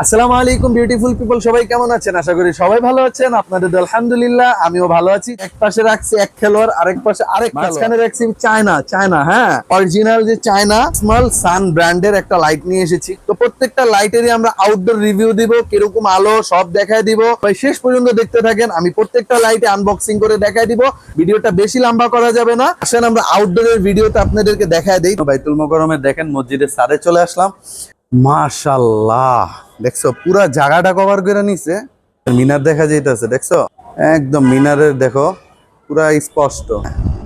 আসসালামু আলাইকুম beautiful people সবাই কেমন আছেন? আশা করি সবাই ভালো আছেন। আপনাদের আলহামদুলিল্লাহ আমিও ভালো আছি। এক পাশে রাখছি এক খেলোয়াড় আরেক পাশে আরেক মাঝখানে রাখছি চায়না চায়না হ্যাঁ? অরিজিনাল যে চায়না স্মল সান ব্র্যান্ডের একটা লাইট নিয়ে এসেছি। তো প্রত্যেকটা লাইটেরই আমরা আউটডোর রিভিউ দিব কীরকম আলো সব দেখায় দিব। ভাই শেষ পর্যন্ত দেখতে থাকেন আমি প্রত্যেকটা লাইটে আনবক্সিং করে দেখায় দিব। ভিডিওটা বেশি লম্বা করা যাবে না। আসেন আমরা আউটডোরের ভিডিওতে আপনাদেরকে দেখায় দিই। বাইতুল মোকরমে দেখেন মসজিদের সারে চলে আসলাম। মাশাল্লাহ দেখছ পুরা জায়গাটা কভার করে নিছে। মিনার দেখা যাইতেছে দেখছ? একদম মিনারের দেখো পুরা স্পষ্ট।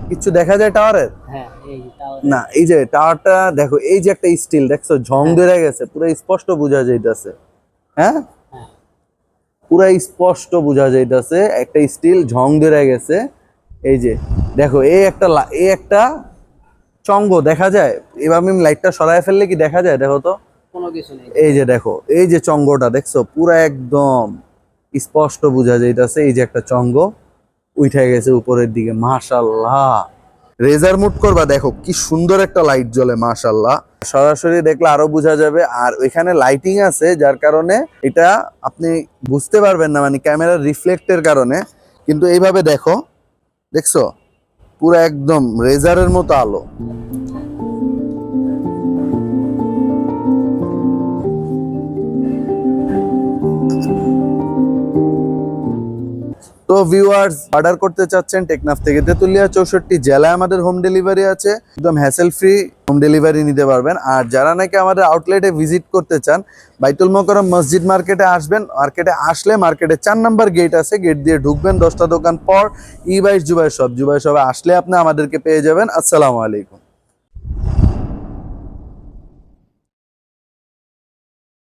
কিছু দেখা যায় টাওয়ারের? হ্যাঁ না এই যে টাওয়ারটা দেখো এই যে একটা স্টিল দেখছ ঝং ধরে গেছে পুরো স্পষ্ট বোঝা যাইতেছে। হ্যাঁ? হ্যাঁ। পুরা স্পষ্ট বোঝা যাইতেছে একটা স্টিল ঝং ধরে গেছে। এই যে দেখো এই একটা এই একটা চঙ্গ দেখা যায়। এবার আমি লাইটটা সরায় ফেললে কি দেখা যায় দেখো তো? এই যে দেখো, এই যে চঙ্গটা দেখছ, পুরা একদম স্পষ্ট বোঝা যাইতেছে এই যে একটা চঙ্গ উঠে গেছে উপরের দিকে, মাশাল্লাহ। রেজার মুট করবা, দেখো কি সুন্দর একটা লাইট জ্বলে, মাশাল্লাহ। সরাসরি দেখলে আরও বোঝা যাবে, আর ওইখানে লাইটিং আছে, যার কারণে এটা আপনি বুঝতে পারবেন না মানে ক্যামেরার রিফ্লেক্টের কারণে। কিন্তু এইভাবে দেখো, দেখছ? পুরো একদম রেজারের মতো আলো। তো ভিউয়ার্স অর্ডার করতে চাচ্ছেন টেকনাফ থেকে। তেতুলিয়া চৌষট্টি জেলায় আমাদের হোম ডেলিভারি আছে। একদম হ্যাসেল ফ্রি হোম ডেলিভারি নিতে পারবেন। আর যারা নাকি আমাদের আউটলেটে ভিজিট করতে চান, বাইতুল মোকরম মসজিদ মার্কেটে আসবেন। মার্কেটে আসলে মার্কেটে চার নাম্বার গেট আছে। গেট দিয়ে ঢুকবেন দশটা দোকান পর ই বাইশ, জুবাই সব। জুবাই সবে আসলে আপনি আমাদেরকে পেয়ে যাবেন। আসসালামু আলাইকুম।